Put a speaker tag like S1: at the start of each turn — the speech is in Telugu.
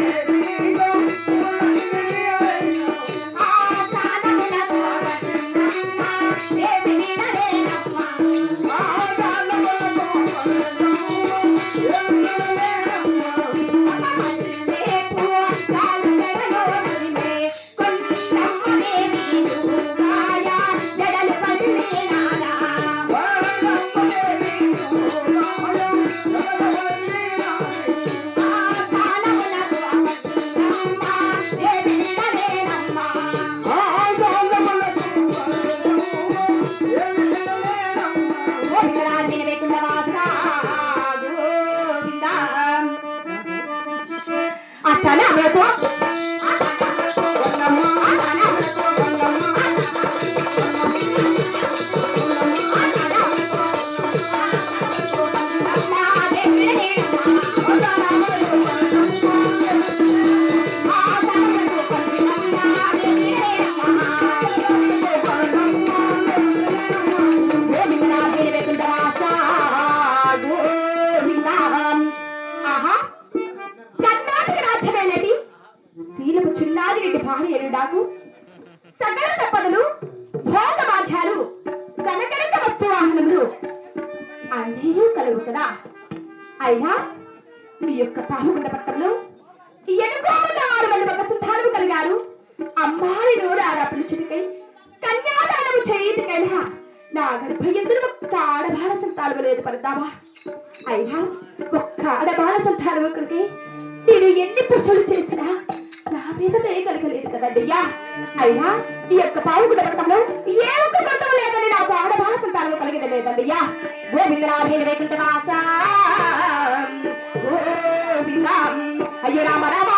S1: Yeah. তাহলে আমরা তো Uh-huh. రాజ్యమైనది శీలపు చిన్నాది రెడ్డి భార్య ఎరుడాకు సకల తప్పదలు భోగ బాధ్యాలు కనకరిక వస్తు వాహనములు అన్నీ కలుగు కదా అయినా మీ యొక్క పాముగుండ పట్టంలో ఎనుకోకుండా ఆరు మంది ఒక సంతానము కలిగారు. అమ్మాని నోరు ఆరా పిలుచుడికై కన్యాదానము చేయుటికైనా నా గర్భ ఎందుకు ఒక్క ఆడబాల సంతానము లేదు పడతావా అయినా ఒక్క ఆడబాల సంతానము కొరకే నేను ఎన్ని పురుషులు చేసినా నా మీద దయ కలగలేదు అయినా ఈ యొక్క పావుగుడ పట్టంలో ఏ ఒక్క గొడవ లేదని నాకు ఆడవాళ్ళ సంతానం కలిగిన లేదయ్యా గోవిందరాధీన వైకుంఠవాస గోవింద. అయ్యో రామ రామ